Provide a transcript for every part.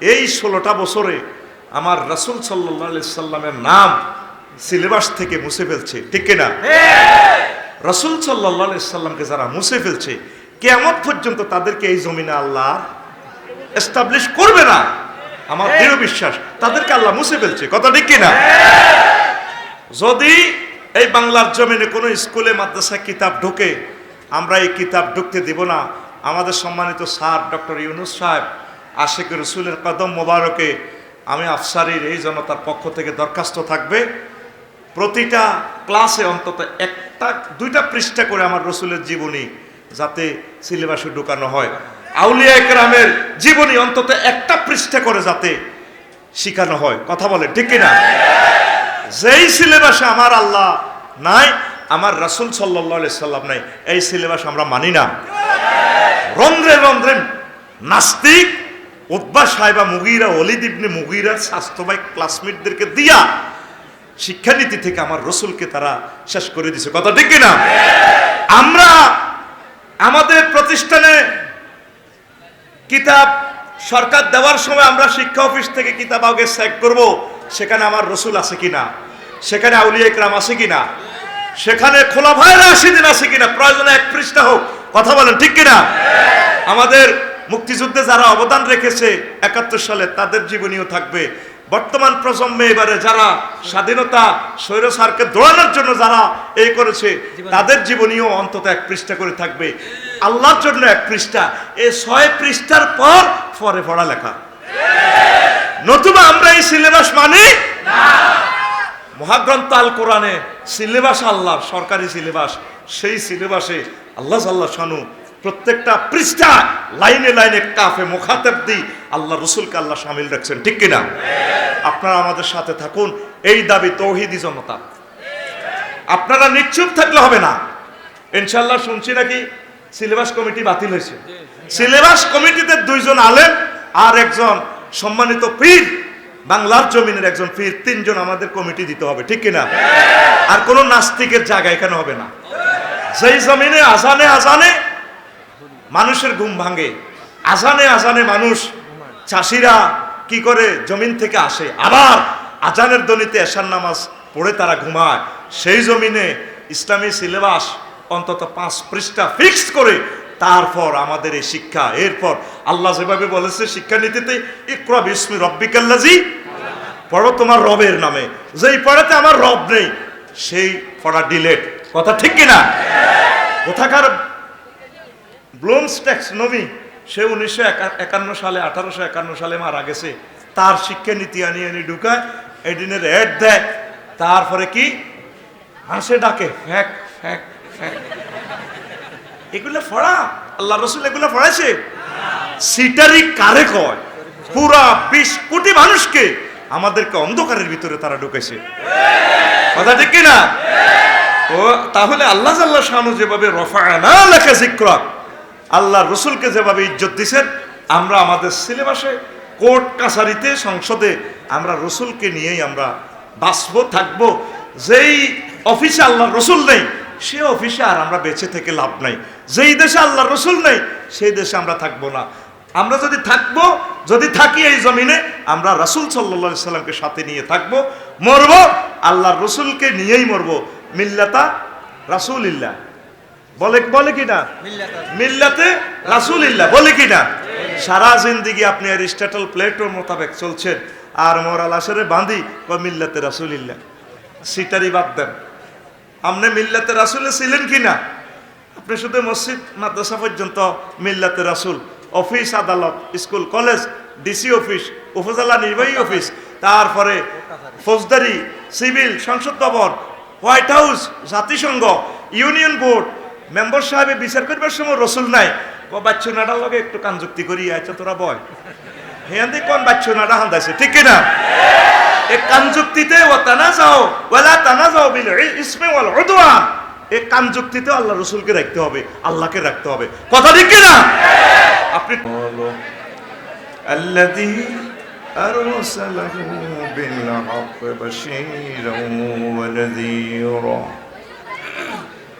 এই ষোলোটা বছরে আমার রাসুল সাল্লাহ সাল্লামের নাম সিলেবাস থেকে মুছে ফেলছে ঠিক কিনা? রাসুল সাল্লাহ সাল্লামকে যারা মুছে ফেলছে কেমন পর্যন্ত তাদেরকে এই জমিনে আল্লাহ এস্টাবলিশ করবে না। আমার দৃঢ় বিশ্বাস তাদেরকে আল্লাহ মুছে ফেলছে কথা ঠিক কিনা? যদি এই বাংলার জমিনে কোনো স্কুলে মাদ্রাসায় কিতাব ঢোকে আমরা এই কিতাব ঢুকতে দিব না। আমাদের সম্মানিত স্যার ডক্টর ইউনুস সাহেব আশেক রসুলের কদম মোবারকে আমি আফসারির এই জনতার পক্ষ থেকে দরখাস্ত থাকবে। প্রতিটা ক্লাসে অন্তত একটা, দুইটা পৃষ্ঠা করে আমার রসুলের জীবনী যাতে সিলেবাসে ঢুকানো হয়। আউলিয়া একরামের জীবনী অন্তত একটা পৃষ্ঠা করে যাতে শিখানো হয়। কথা বলে, ঠিক কিনা? যেই সিলেবাসে আমার আল্লাহ নাই, আমার রাসুল সাল্লাহ সাল্লাম নাই, এই সিলেবাস আমরা মানি না। রন্ধ্রে রন্ধ্রে নাস্তিক উদ্বা সাহেবা মুগিরা অলিদ ইবনে মুগিরার স্বাস্থ্যবাই ক্লাসমেটদেরকে দিয়া শিক্ষানীতি থেকে আমার রসুলকে তারা শেষ করে দিছে। কথা ঠিক না আমরা আমাদের প্রতিষ্ঠানে কিতাব সরকার দেওয়ার সময় আমরা শিক্ষা অফিস থেকে কিতাব আগে চেক করব, সেখানে আমার রসুল আছে কিনা? সেখানে আউলিয়া ইকরাম আছে কিনা? সেখানে খোলা ভাইরা দিন আছে কিনা? প্রয়োজনে এক পৃষ্ঠা হোক। কথা বলেন, ঠিক কিনা? আমাদের মুক্তিযুদ্ধে যারা অবদান রেখেছে একাত্তর সালে তাদের জীবনীও থাকবে। বর্তমান প্রজন্মে এবারে যারা স্বাধীনতা স্বৈর সারকে দৌড়ানোর জন্য যারা এই করেছে তাদের জীবনীও অন্তত এক পৃষ্ঠা করে থাকবে। আল্লাহর জন্য এক পৃষ্ঠা। এই ছয় পৃষ্ঠার পর পরে পড়া লেখা। নতুবা আমরা এই সিলেবাস মানি? মহাগ্রন্থ আল কোরআনে সিলেবাস আল্লাহ সরকারি সিলেবাস। সেই সিলেবাসে আল্লাহ আল্লাহ শানু প্রত্যেকটা পৃষ্ঠা লাইনে লাইনে কাফে মুখাতেব দি আল্লাহ রসুলকে আল্লাহ সামিল রাখছেন ঠিক কিনা? আপনারা আমাদের সাথে থাকুন এই দাবি তৌহিদি জনতা। আপনারা নিশ্চুপ থাকলে হবে না। ইনশাল্লাহ শুনছি নাকি? সিলেবাস কমিটি বাতিল হয়েছে। সিলেবাস কমিটিতে দুইজন আলেম আর একজন সম্মানিত পীর। বাংলার জমিনের একজন পীর তিনজন আমাদের কমিটি দিতে হবে ঠিক কিনা? আর কোনো নাস্তিকের জায়গা এখানে হবে না। যেই জমিনে আজানে আজানে মানুষের ঘুম ভাঙে। আজানে আজানে মানুষ, চাষিরা কি করে? জমিন থেকে আসে। আবার আজানের দনিতে এশার নামাজ পড়ে তারা ঘুমায়। সেই জমিনে ইসলামী সিলেবাস অন্তত পাঁচ পৃষ্ঠা ফিক্সড করে তারপর আমাদের এই শিক্ষা। এরপর আল্লাহ যেভাবে বলেছে শিক্ষানীতিতে, ইকরা বিস্মি রব্বিকাল্লাজি, পড়ো তোমার রবের নামে। যেই পড়াতে আমার রব নেই, সেই পড়া ডিলেট। কথা ঠিক কিনা? কোথাকার ব্লুমস ট্যাক্সনমি সে উনিশশো একান্ন সালে, আঠারোশো একান্ন সালে মারা গেছে। তার শিক্ষা নীতি আনি আনি ঢুকায়, এদিনের অ্যাড দেয় তারপরে কি? হাসে ডাকে, ফ্যাক ফ্যাক এগুলো ফড়া? আল্লাহ রসুল এগুলো ফড়াইছে? সিটারি কারে কয়? পুরা বিশ কোটি মানুষকে আমাদেরকে অন্ধকারের ভিতরে তারা ঢুকেছে কথা ঠিক কিনা? ও, তাহলে আল্লাহ আল্লাহ শানু যেভাবে রফা রফায়না লেখা জিক্রা আল্লাহ রসুলকে যেভাবে ইজ্জত দিছেন, আমরা আমাদের সিলেবাসে, কোর্ট কাছারিতে, সংসদে, আমরা রসুলকে নিয়েই আমরা বাঁচব, থাকব। যেই অফিসে আল্লাহ রসুল নেই, সে অফিসে আর আমরা বেঁচে থেকে লাভ নাই। যেই দেশে আল্লাহ রসুল নেই, সেই দেশে আমরা থাকব না। আমরা যদি থাকব, যদি থাকি এই জমিনে, আমরা রাসুল সাল্লা সাল্লামকে সাথে নিয়ে থাকব, মরবো আল্লাহ রসুলকে নিয়েই মরবো। মিল্লাতা রাসুলিল্লাহ। বলে বলে কি না? মিল্লাতে। রাসুলিল্লাহ বলে কি না? সারা জিন্দিগি আপনি অ্যারিস্টটল প্লেটোর মোতাবেক চলছেন আর মোরাল আসরে বাঁধি বা মিল্লাতে রাসুলিল্লাহ? সিটারি বাদ দেন। আপনি মিল্লাতে রাসুলে ছিলেন কি না? আপনি শুধু মসজিদ মাদ্রাসা পর্যন্ত মিল্লাতে রাসুল অফিস আদালত স্কুল কলেজ ডিসি অফিস উপজেলা নির্বাহী অফিস তারপরে ফৌজদারি সিভিল সংসদ ভবন হোয়াইট হাউস জাতিসংঘ ইউনিয়ন বোর্ড মেম্বার সাহেবে বিচার করবার সময় রসুল নাই ও বাচ্চু নাডার লগে একটু কান যুক্তি করি আচ্ছা তোরা বয় হেয়ান্দি কোন বাচ্চু নাডা হান্দাইছে ঠিক কিনা এ কান যুক্তিতে ও তানা যাও ওয়ালা তানা যাও বিল ইসমে ওয়াল উদওয়ান এ কান যুক্তিতে আল্লাহ রসুলকে রাখতে হবে আল্লাহকে রাখতে হবে কথা ঠিক কিনা আপনি الذي أرسله بالحق بشيرا ونذيرا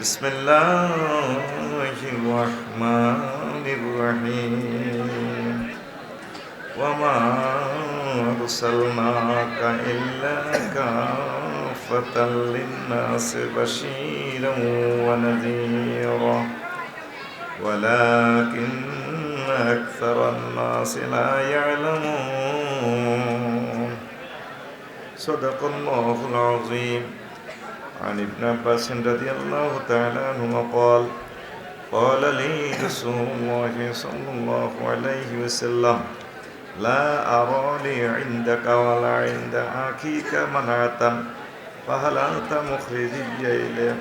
بسم الله الرحمن الرحيم. وما أرسلناك إلا كافة للناس بشيرا ونذيرا. ولكن أكثر الناس لا يعلمون. صدق الله العظيم. عن ابن عباس رضي الله تعالى عنهما قال قال لي رسول الله صلى الله عليه وسلم لا أرى لي عندك ولا عند أخيك منعة فهل أنت مخرجي إليه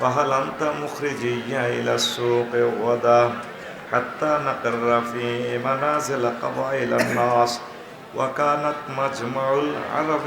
فهل أنت مخرجي إلى السوق غدا حتى نقر في منازل قبائل الناس وكانت مجمع العرب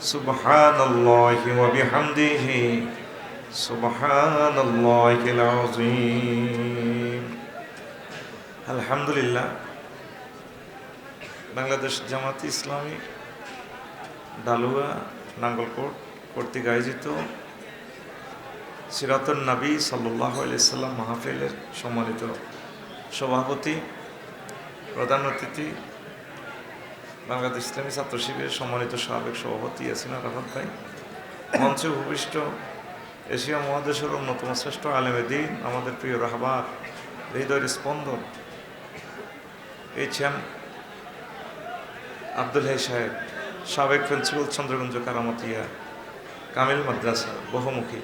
سبحان الله وبحمده سبحان الله العظيم الحمد لله বাংলাদেশ জামাত ইসলামী ডালুয়া নাঙ্গলকোট কর্তৃক আয়োজিত সিরাতুন নবী সাল্লাহ আলাইসাল্লাম মাহফিলের সম্মানিত সভাপতি প্রধান অতিথি বাংলাদেশ ইসলামী ছাত্র শিবিরের সম্মানিত সাবেক সভাপতি ইয়াসিনা রাফাত ভাই। মঞ্চে উপবিষ্ট এশিয়া মহাদেশের অন্যতম শ্রেষ্ঠ আলেমে দিন, আমাদের প্রিয় রাহবার হৃদয়ের স্পন্দন। এই ছিয়ান আব্দুল হাই সাহেব, সাবেক প্রিন্সিপাল চন্দ্রগঞ্জ কারামতিয়া, কামিল মাদ্রাসা, বহুমুখী।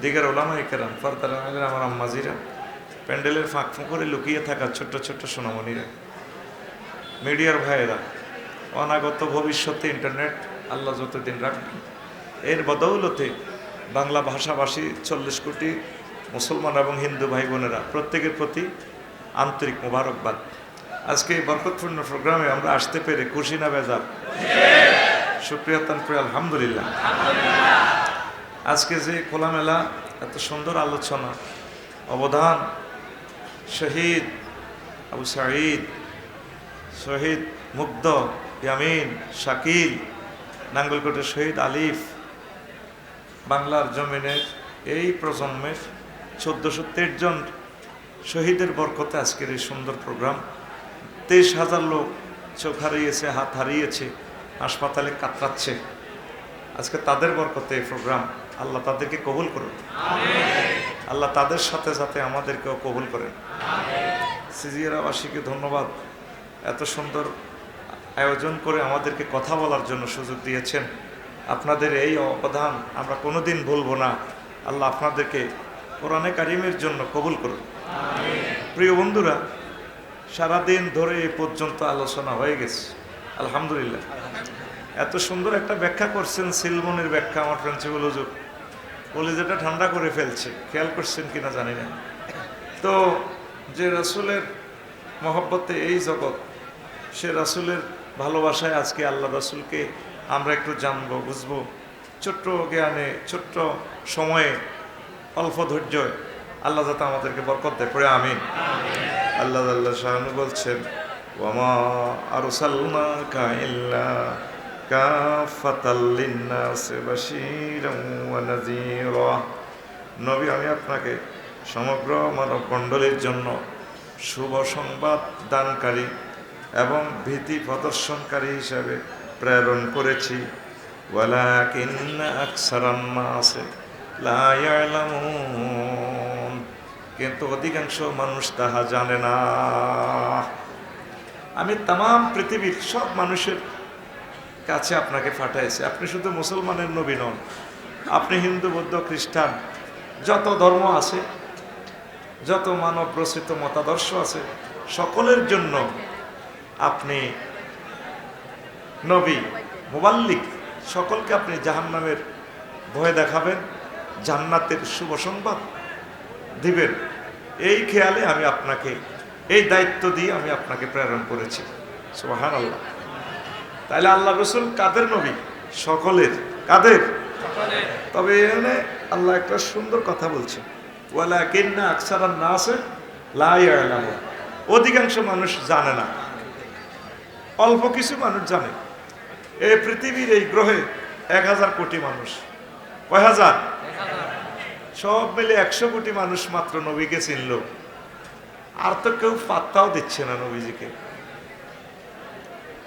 দিঘার ওলামা কেরাম ফরতারা আমার আম্মাজিরা, প্যান্ডেলের ফাঁক ফুঁকরে লুকিয়ে থাকা ছোট্ট ছোট্ট সোনামণিরা। মিডিয়ার ভাইয়েরা অনাগত ভবিষ্যতে ইন্টারনেট আল্লাহ যতদিন রাখবেন এর বদৌলতে বাংলা ভাষাভাষী চল্লিশ কোটি মুসলমান এবং হিন্দু ভাই বোনেরা, প্রত্যেকের প্রতি আন্তরিক মোবারকবাদ। আজকে এই বরকতপূর্ণ প্রোগ্রামে আমরা আসতে পেরে খুশি না বেজার? সুপ্রিয়া তানপ্রিয় আলহামদুলিল্লাহ। আজকে যে খোলামেলা, এত সুন্দর আলোচনা, অবদান, শহীদ আবু সাঈদ, শহীদ মুগ্ধ ইয়ামিন শাকিল নাঙ্গলকোটের শহীদ আলিফ বাংলার জমিনের এই প্রজন্মের চোদ্দোশো জন শহীদের বরকতে আজকের এই সুন্দর প্রোগ্রাম। তেইশ হাজার লোক চোখ হারিয়েছে হাত হারিয়েছে হাসপাতালে কাতরাচ্ছে। আজকে তাদের বরকতে এই প্রোগ্রাম আল্লাহ তাদেরকে কবুল করুন আল্লাহ তাদের সাথে সাথে আমাদেরকেও কবুল করেন। সিজিয়ারাবাসীকে ধন্যবাদ। এত সুন্দর আয়োজন করে আমাদেরকে কথা বলার জন্য সুযোগ দিয়েছেন। আপনাদের এই অবদান আমরা কোনোদিন ভুলবো না। আল্লাহ আপনাদেরকে কোরআনে কারিমের জন্য কবুল করুন। প্রিয় বন্ধুরা, সারাদিন ধরে এ পর্যন্ত আলোচনা হয়ে গেছে। আলহামদুলিল্লাহ। এত সুন্দর একটা ব্যাখ্যা করছেন সিলমনের ব্যাখ্যা আমার প্রিন্সিপাল হুজুর কলেজেটা ঠান্ডা করে ফেলছে। খেয়াল করছেন কিনা জানি না। তো যে রাসুলের মহব্বতে এই জগৎ, সে রাসুলের ভালোবাসায় আজকে আল্লাহ রাসুলকে আমরা একটু জানব, বুঝব। ছোট্ট জ্ঞানে, ছোট্ট সময়ে অল্প ধৈর্য আল্লাহ যাতে আমাদেরকে বরকত দেয়। পড়ে আমিন। আল্লাহ আল্লাহ শাহানু বলছেন, ওয়ামা আরসালনাকা ইল্লা কাফাতাল লিন্নাসি বাশীরাও ওয়া নবী, আমি আপনাকে সমগ্র মানব মণ্ডলীর জন্য শুভ সংবাদ দানকারী এবং ভীতি প্রদর্শনকারী হিসাবে প্রেরণ করেছি। কিন্তু অধিকাংশ মানুষ তাহা জানে না। আমি তাম পৃথিবীর সব মানুষের কাছে আপনাকে পাঠাইছি। আপনি শুধু মুসলমানের নবী নন, আপনি হিন্দু, বৌদ্ধ, খ্রিস্টান, যত ধর্ম আছে, যত মানব রচিত মতাদর্শ আছে, সকলের জন্য আপনি নবী মোবাল্লিক সকলকে আপনি জাহান্নামের ভয় দেখাবেন, জান্নাতের শুভ সংবাদ দিবেন। এই খেয়ালে আমি আপনাকে, এই দায়িত্ব দিয়ে আমি আপনাকে প্রেরণ করেছি। সুবাহান আল্লাহ তাহলে আল্লাহ রসুল কাদের নবী? সকলের। কাদের? তবে এখানে আল্লাহ একটা সুন্দর কথা বলছে। ওয়ালা কিন্না আকসারান না আছে লাই অধিকাংশ মানুষ জানে না। অল্প কিছু মানুষ জানে, এই পৃথিবীর এই গ্রহে এক হাজার কোটি মানুষ। কয় হাজার? সব মিলে একশো কোটি মানুষ মাত্র নবীকে চিনল। আর তো কেউ পাত্তাও দিচ্ছে না নবীজিকে।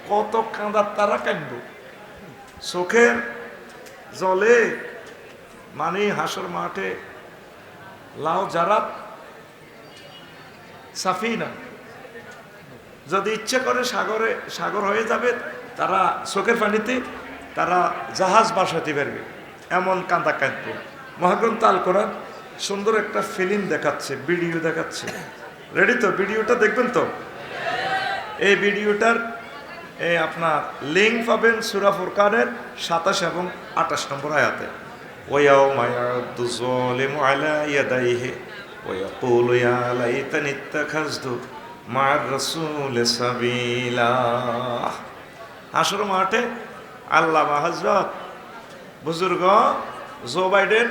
কত কাঁদার তারা কাঁদব। চোখের জলে মানে হাসর মাঠে লাউ জারাত সাফিনা। যদি ইচ্ছে করে সাগরে, সাগর হয়ে যাবে, তারা চোখের পানিতে, তারা জাহাজ বাসাতে পারবে। এমন কাঁদা কাঁদবে। মহাগ্রন্থ আল কোরআন সুন্দর একটা ফিলিম দেখাচ্ছে ভিডিও দেখাচ্ছে। রেডি তো? ভিডিওটা দেখবেন তো? এই ভিডিওটার এই আপনার লিঙ্ক পাবেন সুরাফুর কারের সাতাশ এবং আঠাশ নম্বর আয়াতে। ওয়াও মায়া দুজলিম মার রসুল সাবিলা। আসর মাঠে আল্লাহ হজরত বুজুর্গ Joe Biden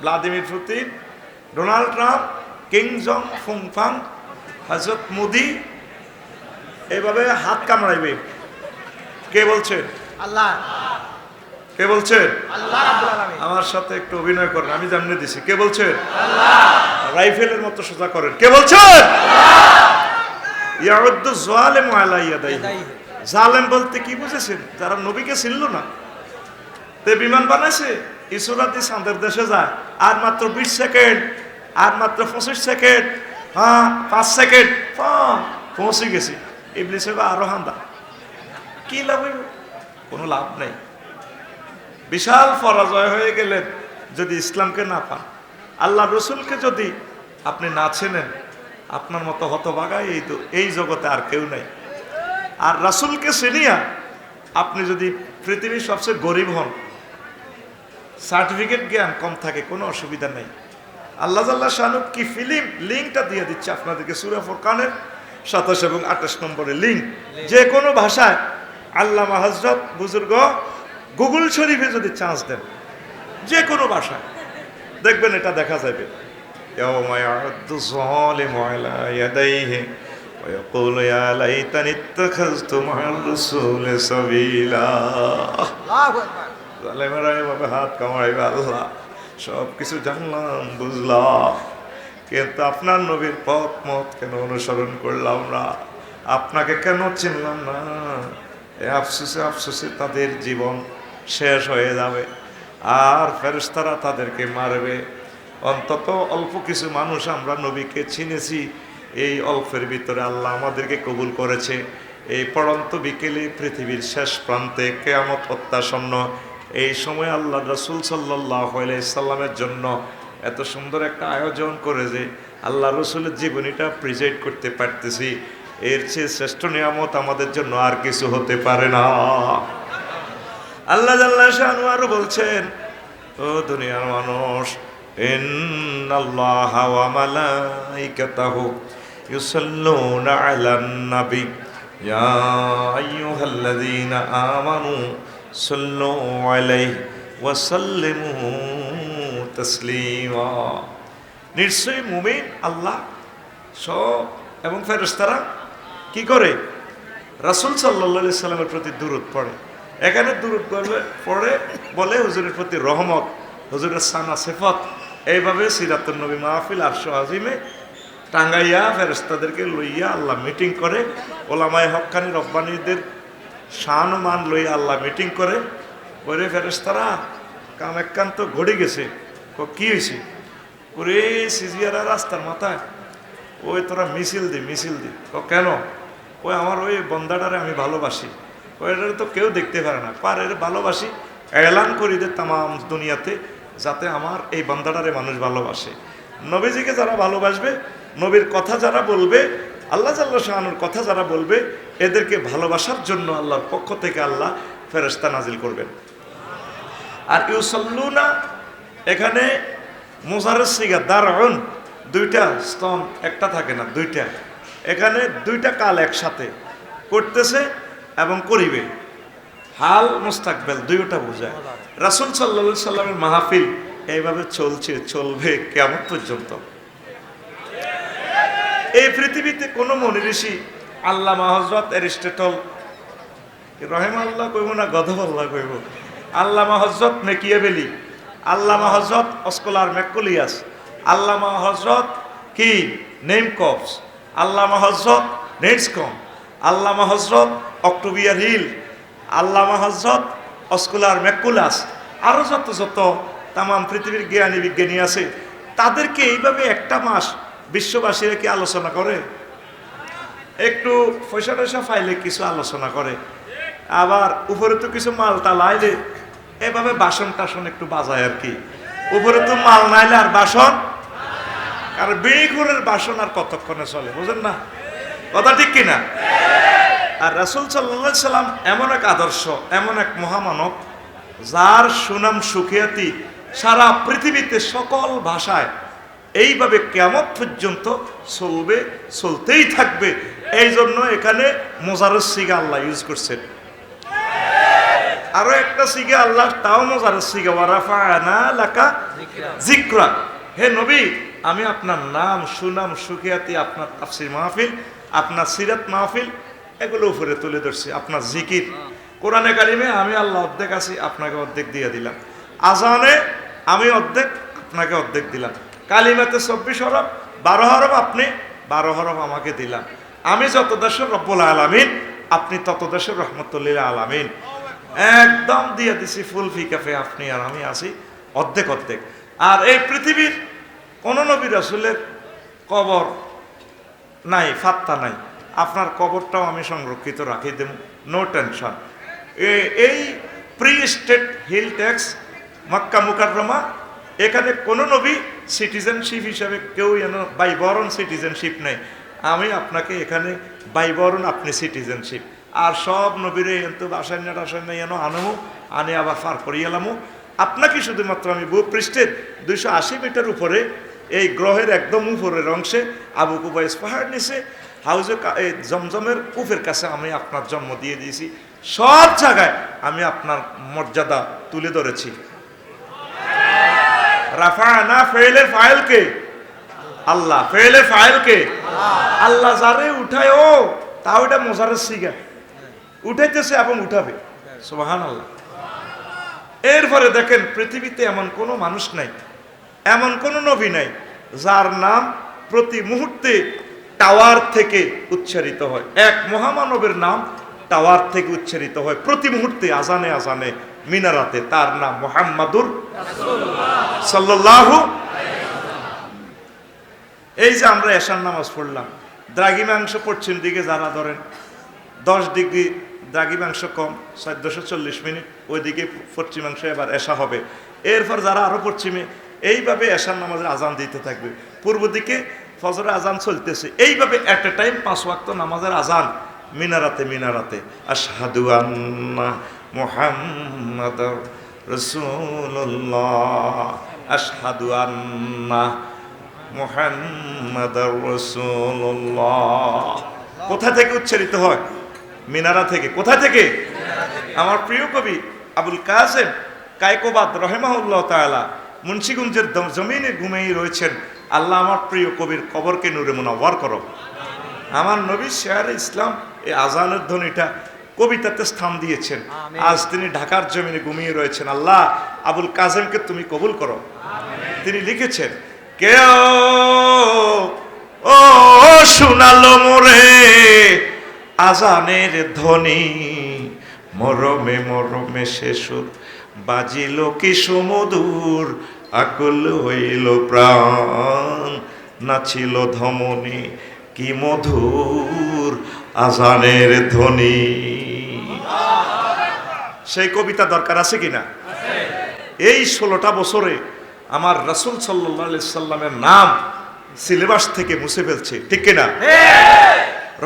Vladimir Putin Donald Trump Kim Jong ফুংফাং হজরত মোদি এভাবে হাত কামড়াইবে। কে বলছেন আল্লাহ। কে বলছেন আমার সাথে একটু অভিনয় করেন আমি জানিয়ে দিছি। কে বলছেন রাইফেলের মতো সোজা করেন। কে বলছেন ইয়াউদ্দু যালিমু আলা ইয়াদাইহি। জালেম বলতে কি বুঝেছেন? যারা নবীকে ছিল না। তে বিমান বানাইছে ইসরাতি চাঁদের দেশে যায়। আর মাত্র বিশ সেকেন্ড আর মাত্র পঁচিশ সেকেন্ড হ্যাঁ পাঁচ সেকেন্ড হ্যাঁ, পৌঁছে গেছি। ইবলিস এবার আরও হান্দা। কি লাভ হইব কোনো লাভ নেই। বিশাল পরাজয় হয়ে গেলেন যদি ইসলামকে না পান। আল্লাহ রসুলকে যদি আপনি না চেনেন আপনার মতো হতভাগা এই তো এই জগতে আর কেউ নেই। আর রাসুলকে চিনিয়া আপনি যদি পৃথিবীর সবচেয়ে গরিব হন, সার্টিফিকেট জ্ঞান কম থাকে, কোনো অসুবিধা নেই। আল্লাহ জাল্লাহ শাহরুখ কি ফিল্ম, লিঙ্কটা দিয়ে দিচ্ছে আপনাদেরকে, সুরা ফোরকানের সাতাশ এবং আঠাশ নম্বরে লিঙ্ক। যে কোনো ভাষায় আল্লামা হজরত বুজুর্গ গুগল শরীফে যদি চান্স দেন, যে কোনো ভাষায়। দেখবেন এটা দেখা যাবে। يوم يعد الظالم على يديه ويقول يا ليتني اتخذت مع الرسول سبيلا আল্লাহু আকবার জালেমেরা এভাবে হাত কামাইবে আল্লাহ সব কিছু জানলাম বুঝলাম কিন্তু আপনার নবীর পথ মত কেন অনুসরণ করলাম না আপনাকে কেন চিনলাম না এ আফসোসে আফসোসে তাদের জীবন শেষ হয়ে যাবে আর ফেরেশতারা তাদেরকে মারবে অন্তত অল্প কিছু মানুষ আমরা নবীকে চিনেছি। এই অল্পের ভিতরে আল্লাহ আমাদেরকে কবুল করেছে। এই পড়ন্ত বিকেলে পৃথিবীর শেষ প্রান্তে কেয়ামত অত্যাসন্ন এই সময় আল্লাহ রসুল সাল্লাহ সাল্লামের জন্য এত সুন্দর একটা আয়োজন করে যে আল্লাহ রসুলের জীবনীটা প্রিজাইড করতে পারতেছি। এর চেয়ে শ্রেষ্ঠ নিয়ামত আমাদের জন্য আর কিছু হতে পারে না। আল্লাহ আল্লাহ শাহানু আরও বলছেন, ও দুনিয়ার মানুষ তাসলিমা। নিশ্চয়ই মুমিন আল্লাহ সব এবং ফেরেশতারা কি করে? রাসুল সাল্লা সাল্লামের প্রতি দূরত পড়ে। এখানে দূরত পড়লে পড়ে বলে হুজুরের প্রতি রহমত, হুজুরের সানা সেফত। এইভাবে সিরাতুল নবী মাহফিল, আরশ আজিমে টাঙ্গাইয়া ফেরেস্তাদেরকে লইয়া আল্লাহ মিটিং করে। ওলামায় হক্কানি রব্বানিদের শান মান লইয়া আল্লাহ মিটিং করে। করে ফেরেস্তারা কাম একান্ত ঘড়ে গেছে। ক, কি হয়েছে ওরে সিজিয়ারা রাস্তার মাথায়, ওই তোরা মিছিল দি মিছিল দি। ও কেন? ওই আমার ওই বন্দাটারে আমি ভালোবাসি। ওইটারে তো কেউ দেখতে পারে না। পার এর ভালোবাসি, এলান করি দে তাম দুনিয়াতে। যাতে আমার এই বন্দাটারে মানুষ ভালোবাসে। নবীজিকে যারা ভালোবাসবে, নবীর কথা যারা বলবে, আল্লাহ জাল্লা শাহানুর কথা যারা বলবে, এদেরকে ভালোবাসার জন্য আল্লাহর পক্ষ থেকে আল্লাহ ফেরস্তা নাজিল করবেন। আর ইউসল্লুনা, এখানে মোজারের সিগা দারণ দুইটা স্তম্ভ একটা থাকে না, দুইটা। এখানে দুইটা কাল একসাথে করতেছে এবং করিবে। হাল মোস্তাকবেল, দুইটা বোঝায়। রাসুল সাল্লা সাল্লামের মাহফিল এইভাবে চলছে, চলবে কেমন পর্যন্ত। এই পৃথিবীতে কোনো মনি ঋষি আল্লাহ হজরত এরিস্টেটল রহেম আল্লাহ কইব না গধব আল্লাহ কইব, আল্লামা হজরত মেকিয়েবেলি, আল্লামা হজরত অস্কলার ম্যাকুলিয়াস আল্লামা হজরত কি? নেম কপস, আল্লামা হজরত নেটসকম আল্লামা হজরত অক্টোবিয়ার হিল আল্লামা হজরত অস্কুলার ম্যাকুলাস আরও যত যত তাম পৃথিবীর জ্ঞানী বিজ্ঞানী আছে, তাদেরকে এইভাবে একটা মাস বিশ্ববাসীরা কি আলোচনা করে। একটু পয়সা টয়সা ফাইলে কিছু আলোচনা করে। আবার উপরে তো কিছু মাল টাল আইলে এভাবে বাসন টাসন একটু বাজায় আর কি। উপরে তো মাল নাইলে আর বাসন? আর বেগুরের বাসন আর কতক্ষণে চলে, বুঝেন না? কথা ঠিক কিনা? আর রাসুল সাল্লা সাল্লাম এমন এক আদর্শ, এমন এক মহামানব, যার সুনাম সুখিয়াতি সারা পৃথিবীতে সকল ভাষায় এইভাবে কেমন পর্যন্ত চলবে, চলতেই থাকবে। এই জন্য এখানে মোজারের সিগা আল্লাহ ইউজ করছেন। আরও একটা সিগে আল্লাহ, তাও মজারের সিগে জিক্রা হে নবী, আমি আপনার নাম, সুনাম, সুখিয়াতি, আপনার তাফসির মাহফিল, আপনার সিরাত মাহফিল এগুলো উপরে তুলে ধরছি, আপনার জিকির। কোরআনে কারিমে আমি আল্লাহ অর্ধেক আছি, আপনাকে অর্ধেক দিয়ে দিলাম। আজানে আমি অর্ধেক, আপনাকে অর্ধেক দিলাম। কালিমাতে চব্বিশ হরফ, বারো হরফ আপনি, বারো হরফ আমাকে দিলাম। আমি যত দেশের রব্বুল আলামিন, আপনি তত দেশের রহমতুল্লিল আলামিন। একদম দিয়ে দিছি, ফুল ফি ফিকাফে আপনি আর আমি আছি, অর্ধেক অর্ধেক। আর এই পৃথিবীর কোন নবী রাসুলের কবর নাই, ফাত্তা নাই। আপনার কবরটাও আমি সংরক্ষিত রাখি দেব। নো টেনশন এই প্রি স্টেট হিল ট্যাক্স মক্কা মুকাররমা, এখানে কোনো নবী সিটিজেনশিপ হিসাবে কেউ যেন বাইবরণ সিটিজেনশিপ নেই। আমি আপনাকে এখানে বাইবরণ আপনি সিটিজেনশিপ আর সব নবীরে এত বাসায় না টাসায় না যেন আনমু, আনে আবার ফার করিয়ে এলামু। আপনাকে শুধুমাত্র আমি ভূপৃষ্ঠের দুইশো আশি মিটার উপরে, এই গ্রহের একদম উপরের অংশে আবু কুবাইস পাহাড় নিচে হাউজে জমজমের কুফের কাছে আমি আপনার জন্ম দিয়ে দিয়েছি। সব জায়গায় আমি আপনার মর্যাদা তুলে ধরেছি। রাফা না আল্লাহ আল্লাহ যারে উঠায় ও উঠাইতেছে উঠাবে। এরপরে দেখেন, পৃথিবীতে এমন কোনো মানুষ নাই, এমন কোনো নবী নাই, যার নাম প্রতি মুহূর্তে টাওয়ার থেকে উচ্চারিত হয়। এক মহামানবের নাম টাওয়ার থেকে উচ্চারিত হয়। প্রতি মুহূর্তে আজানে আজানে মিনারাতে তার নাম মোহাম্মদুর সাল্লাল্লাহু এই যে আমরা এশার নামাজ পড়লাম। দ্রাঘিমাংশ পশ্চিম দিকে যারা ধরেন, দশ ডিগ্রি দ্রাঘিমাংশ কম, চোদ্দশো চল্লিশ মিনিট, ওইদিকে পশ্চিমাংশ এবার এসা হবে। এরপর যারা আরও পশ্চিমে, এইভাবে এশার নামাজের আজান দিতে থাকবে। পূর্ব দিকে ফজরের আজান চলতেছে। এইভাবে এট এ টাইম পাঁচ ওয়াক্ত নামাজের আজান মিনারাতে মিনারাতে। আশহাদু আন্না মুহাম্মাদ রাসূলুল্লাহ। আশহাদু আন্না মুহাম্মাদ রাসূলুল্লাহ। কোথা থেকে উচ্চারিত হয়? মিনারা থেকে। কোথা থেকে? আমার প্রিয় কবি আবুল কাসেম কায়কোবাদ রহেমাউল্লাহ তাআলা মুন্সিগঞ্জের জমিনে ঘুমেই রয়েছেন। আল্লাহ আমার প্রিয় কবির কবরকে নূরে মুনাওয়ার করো আমার নবী শেয়ার ইসলাম এই আজানের ধ্বনিটা কবিতাতে স্থান দিয়েছেন। আজ তিনি ঢাকার জমিনে ঘুমিয়ে রয়েছেন। আল্লাহ আবুল কাজেমকে তুমি কবুল করো। তিনি লিখেছেন কেউ ও শোনালো মোরে আজানের ধ্বনি মরমে মরমে শেষুর বাজিল কি সমদূর আকুল হইল প্রাণ নাচিল ধমনি, কি মধুর আজানের ধ্বনি। সেই কবিতা দরকার আছে কিনা এই ষোলোটা বছরে আমার রাসুল সাল্লামের নাম সিলেবাস থেকে মুছে ফেলছে, ঠিক কিনা?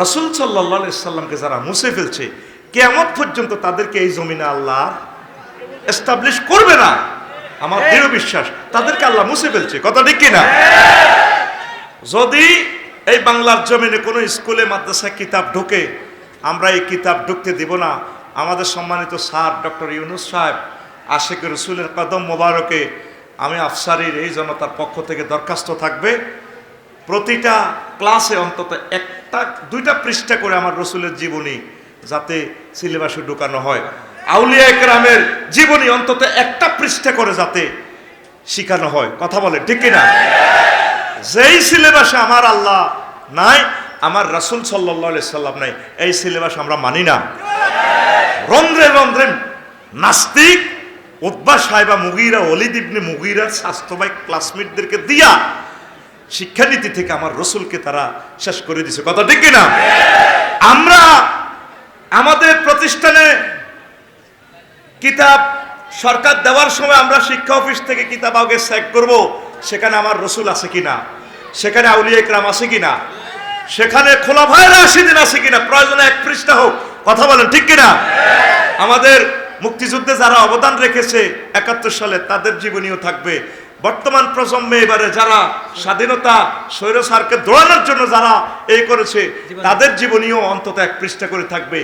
রাসুল সাল্লাহ সাল্লামকে যারা মুছে ফেলছে কেমন পর্যন্ত তাদেরকে এই জমিনে আল্লাহ এস্টাবলিশ করবে না। আমার দৃঢ় বিশ্বাস তাদেরকে আল্লাহ মুছে ফেলছে। কথা ঠিক কিনা? যদি এই বাংলার জমিনে কোনো স্কুলে মাদ্রাসায় কিতাব ঢোকে আমরা এই কিতাব ঢুকতে দিব না। আমাদের সম্মানিত স্যার ডক্টর ইউনুস সাহেব আশেখ রসুলের কদম মোবারকে আমি আফসারির এই জনতার পক্ষ থেকে দরখাস্ত থাকবে। প্রতিটা ক্লাসে অন্তত একটা দুইটা পৃষ্ঠা করে আমার রসুলের জীবনী যাতে সিলেবাসে ঢুকানো হয়। আউলিয়া একরামের জীবনী অন্তত একটা পৃষ্ঠা করে যাতে শিখানো হয়। কথা বলে, ঠিক কিনা? যেই সিলেবাসে আমার আল্লাহ নাই, আমার রাসুল সাল্লাহ সাল্লাম নাই, এই সিলেবাস আমরা মানি না। রন্ধ্রে রন্ধ্রে নাস্তিক উদ্বা সাহেবা মুগিরা অলিদ ইবনে মুগিরার স্বাস্থ্যবাই ক্লাসমেটদেরকে দিয়া শিক্ষানীতি থেকে আমার রসুলকে তারা শেষ করে দিছে। কথা ঠিক কিনা? আমরা আমাদের প্রতিষ্ঠানে কিতাব সরকার দেওয়ার সময় আমরা শিক্ষা অফিস থেকে কিতাব আগে চেক করব সেখানে আমার রসুল আছে কিনা সেখানে আউলিয়া ইকরাম আছে কিনা সেখানে খোলা ভাইরা দিন আছে কিনা প্রয়োজনে এক পৃষ্ঠা হোক কথা বলেন ঠিক কিনা? আমাদের মুক্তিযুদ্ধে যারা অবদান রেখেছে একাত্তর সালে তাদের জীবনীও থাকবে। বর্তমান প্রজন্মে এবারে যারা স্বাধীনতা স্বৈরসারকে দৌড়ানোর জন্য যারা এই করেছে তাদের জীবনীও অন্তত এক পৃষ্ঠা করে থাকবে।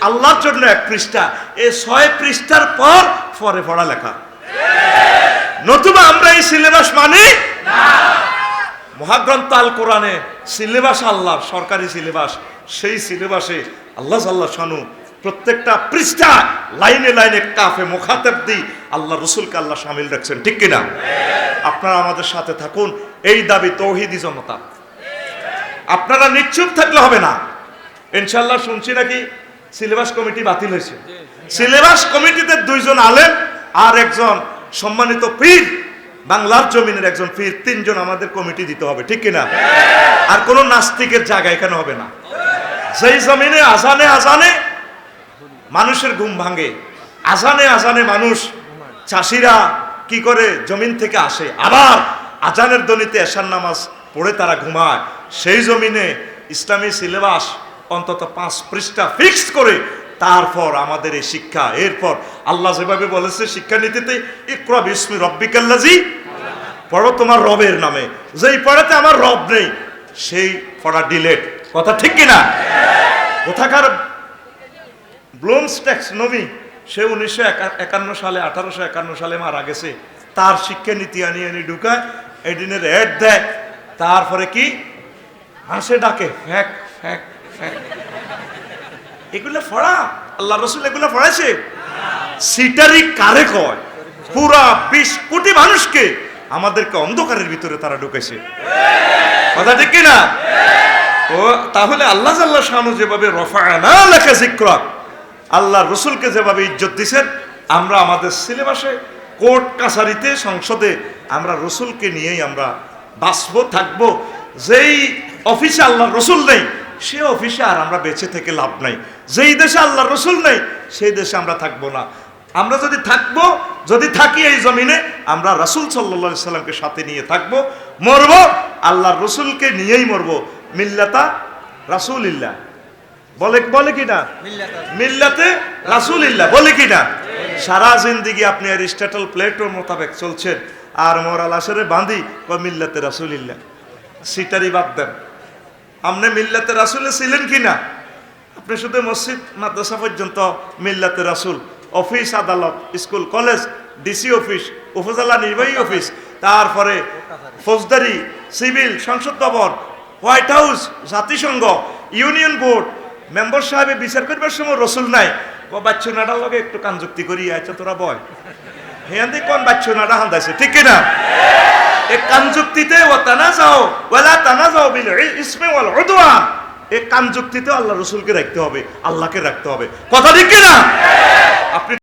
আল্লাহর জন্য এক পৃষ্ঠা। এই ছয় পৃষ্ঠার পর পরে পড়া লেখা। নতুবা আমরা এই সিলেবাস মানি? মহাগ্রন্থ আল কোরআনে সিলেবাস আল্লাহ সরকারি সিলেবাস। সেই সিলেবাসে আল্লাহ আল্লাহ শানু প্রত্যেকটা পৃষ্ঠা লাইনে লাইনে কাফে মুখাতেব দিই। আল্লাহ রসুলকে আল্লাহ সামিল রাখছেন, ঠিক কিনা? আপনারা আমাদের সাথে থাকুন। এই দাবি তৌহিদি জনতা। আপনারা নিশ্চুপ থাকলে হবে না। ইনশাল্লাহ শুনছি নাকি? সিলেবাস কমিটি বাতিল হয়েছে। সিলেবাস কমিটিতে দুইজন আলেম আর একজন সম্মানিত পীর। বাংলার জমিনের একজন পীর, তিনজন আমাদের কমিটি দিতে হবে, ঠিক কিনা? আর কোন নাস্তিকের জায়গা এখানে হবে না। সেই জমিনে আজানে আজানে মানুষের ঘুম ভাঙে, আজানে আজানে মানুষ চাষিরা কি করে জমিন থেকে আসে? আবার আজানের দনিতে এশার নামাজ পড়ে তারা ঘুমায়। সেই জমিনে ইসলামী সিলেবাস অন্তত পাঁচ পৃষ্ঠা ফিক্সড করে তারপর আমাদের এই শিক্ষা। এরপর আল্লাহ যেভাবে বলেছে শিক্ষানীতিতে, ইকরা বিস্মি রব্বিকাল্লাজি, পড়ো তোমার রবের নামে। যেই পড়াতে আমার রব নেই, সেই পড়া ডিলেট কথা ঠিক কিনা? কোথাকার ব্লুমস ট্যাক্সনমি সে উনিশশো একান্ন সালে, আঠারোশো একান্ন সালে মারা গেছে। তার শিক্ষানীতি আনি আনি ঢুকায় এডিনের অ্যাড দেয়, তারপরে কি? হাসে ডাকে, ফ্যাক ফ্যাক এগুলো ফড়া? আল্লাহ রসুল এগুলো পড়াইছে সিটারি কারে কয়? পুরা বিশ কোটি মানুষকে আমাদেরকে অন্ধকারের ভিতরে তারা ঢুকেছে। কথা ঠিক কিনা? ও, তাহলে আল্লাহ আল্লাহ শানু যেভাবে রফায়না লেখা জিক্রক আল্লাহ রসুলকে যেভাবে ইজ্জত দিছেন, আমরা আমাদের সিলেবাসে, কোর্ট কাছারিতে, সংসদে আমরা রসুলকে নিয়েই আমরা বাঁচব, থাকব। যেই অফিসে আল্লাহ রসুল নেই সে অফিসে আর আমরা বেঁচে থেকে লাভ নাই। যেই দেশে আল্লাহ রসুল নেই সেই দেশে আমরা থাকব না। আমরা যদি থাকব যদি থাকি এই জমিনে আমরা রাসুল সাল্লা সাল্লামকে সাথে নিয়ে থাকব মরবো আল্লাহ রসুলকে নিয়েই মরবো। মিল্লাতা রাসুল ইল্লা বলে বলে কি না? মিল্লাতে। রাসুলিল্লাহ। বলে কি না? সারা জিন্দিগি আপনি অ্যারিস্টটল প্লেটোর মোতাবেক চলছেন। আর মোরাল আসরে বাঁধি মিল্লাতে রাসুলিল্লাহ। সিটারি বাদ দেন। আপনি মিল্লাতে রাসুলে ছিলেন কি না আপনি শুধু মসজিদ, মাদ্রাসা পর্যন্ত মিল্লাতে রাসুল, অফিস, আদালত, স্কুল, কলেজ, ডিসি অফিস, উপজেলা নির্বাহী অফিস, তারপরে ফৌজদারি, সিভিল, সংসদ ভবন, হোয়াইট হাউস, জাতিসংঘ, ইউনিয়ন বোর্ড, মেম্বার সাহেবে বিচার করবার সময় রসুল নাই। ও বাচ্চু নাডার লগে একটু কানযুক্তি করি আচ্ছা তোরা বয়। হেয়ান দিয়ে কোন বাচ্চু নাডা হান্দাইছে, ঠিক কিনা? এ কামযুক্তিতে ও তানা যাও ওয়ালা তানা যাও বিল ইসমে ওয়াল উদওয়ান এই কামযুক্তিতে আল্লাহ রসুলকে রাখতে হবে, আল্লাহকে রাখতে হবে। কথা ঠিক কিনা? আপনি